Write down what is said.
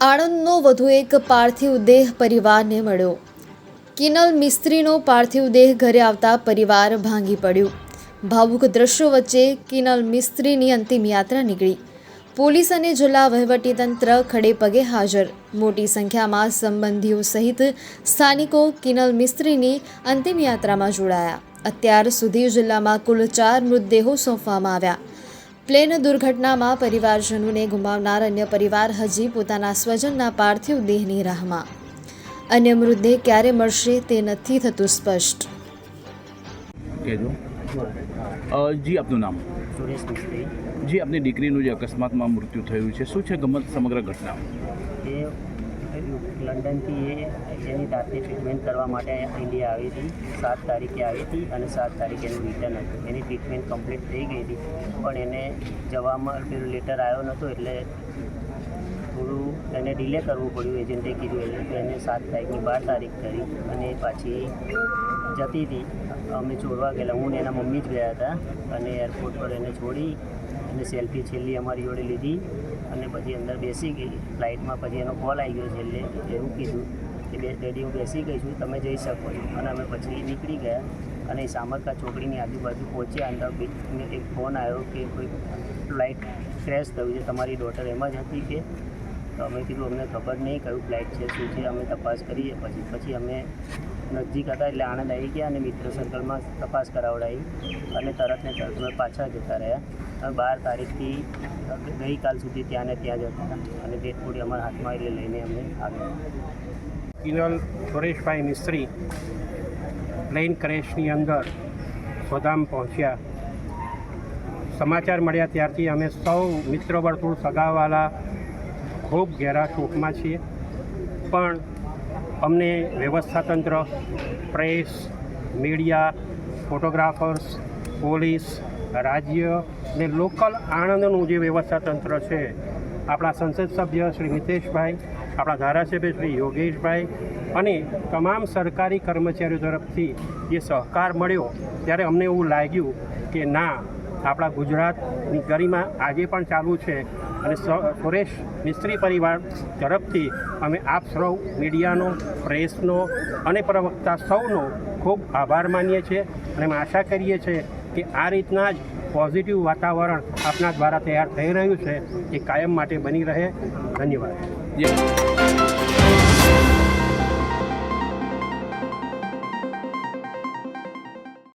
આણંદનો વધુ એક પાર્થિવ દેહ પરિવારને મળ્યો. કિનલ મિસ્ત્રીનો પાર્થિવ દેહ ઘરે આવતા પરિવાર ભાંગી પડ્યું. ભાવુક દ્રશ્યો વચ્ચે કિનલ મિસ્ત્રીની અંતિમ યાત્રા નીકળી. પોલીસ અને જિલ્લા વહીવટીતંત્ર ખડે પગે હાજર. મોટી સંખ્યામાં સંબંધીઓ સહિત સ્થાનિકો કિનલ મિસ્ત્રીની અંતિમ યાત્રામાં જોડાયા. અત્યાર સુધી જિલ્લામાં કુલ ચાર મૃતદેહો સોંપવામાં આવ્યા. પ્લેન દુર્ઘટનામાં પરિવારજનોને ગુમાવનાર અન્ય પરિવાર હજી પોતાના સ્વજનના પાર્થિવ દેહની રાહમાં. અન્ય મૃતદેહ ક્યારે મળશે તે નથી થતું સ્પષ્ટ. કહેજો. જી આપનું નામ? સુરેશ મિસ્ત્રી. જી આપની દીકરીનું જે અકસ્માતમાં મૃત્યુ થયું છે શું છે ગમત સમગ્ર ઘટના? એ લંડનથી એ એની દાંતની ટ્રીટમેન્ટ કરવા માટે ઇન્ડિયા આવી હતી. સાત તારીખે આવી હતી અને સાત તારીખે એનું રિટર્ન હતું. એની ટ્રીટમેન્ટ કમ્પ્લીટ થઈ ગઈ હતી. પણ એને જવામાં પેલું લેટર આવ્યો નહોતો એટલે થોડું એને ડિલે કરવું પડ્યું. એજન્ટે કીધું એટલે તો એને સાત તારીખની બાર તારીખ કરી અને પાછી જતી હતી. અમે છોડવા ગયેલા. હું ને એના મમ્મી જ ગયા હતા અને એરપોર્ટ પર એને છોડી અને સેલ્ફી છેલ્લી અમારી જોડે લીધી અને પછી અંદર બેસી ગઈ. ફ્લાઇટમાં પછી એનો કોલ આવી ગયો છેલ્લે એવું કીધું કે બે ડેડી હું બેસી ગઈ છું, તમે જઈ શકો છો. અને અમે પછી નીકળી ગયા અને એ સામરકા ચોકડીની આજુબાજુ પહોંચ્યા. અંદર એક ફોન આવ્યો કે કોઈ ફ્લાઇટ ક્રેશ થયું છે. તમારી ડોટર એમ જ હતી કે તો અમે કીધું, અમને ખબર નહીં કયું ફ્લાઇટ છે, શું છે, અમે તપાસ કરીએ. પછી પછી અમે નજીક હતા એટલે આણંદ આવી ગયા અને મિત્ર સર્કલમાં તપાસ કરાવડાવી અને તરત ને તરત અમે પાછા જતા રહ્યા. અને બાર તારીખથી ગઈકાલ સુધી ત્યાં ને ત્યાં જ હતા અને ડેટ બોડી અમારા હાથમાં એટલે લઈને અમે આવ્યા. કિનલ સુરેશભાઈ મિસ્ત્રી પ્લેન ક્રેશની અંદર ગોદામ પહોંચ્યા. સમાચાર મળ્યા ત્યારથી અમે સૌ મિત્ર વર્તુળ સગાવાલા ખૂબ ઘેરા શોકમાં છીએ. પણ અમને વ્યવસ્થાતંત્ર, પ્રેસ, મીડિયા, ફોટોગ્રાફર્સ, પોલીસ, રાજ્ય ને લોકલ આણંદનું જે વ્યવસ્થાતંત્ર છે, આપણા સંસદ સભ્ય શ્રી મિતેશભાઈ આપણા ધારાસભ્ય શ્રી યોગેશભાઈ અને તમામ સરકારી કર્મચારીઓ તરફથી જે સહકાર મળ્યો, ત્યારે અમને એવું લાગ્યું કે ના, આપણા ગુજરાતની ગરિમા આજે પણ ચાલુ છે. અને સુરેશ મિસ્ત્રી પરિવાર તરફથી અમે આપ સૌ મીડિયાનો, પ્રેસનો અને પ્રવક્તા સૌનો ખૂબ આભાર માનીએ છીએ અને અમે આશા કરીએ છીએ કે આ રીતના જ પોઝિટિવ વાતાવરણ આપના દ્વારા તૈયાર થઈ રહ્યું છે એ કાયમ માટે બની રહે. ધન્યવાદ.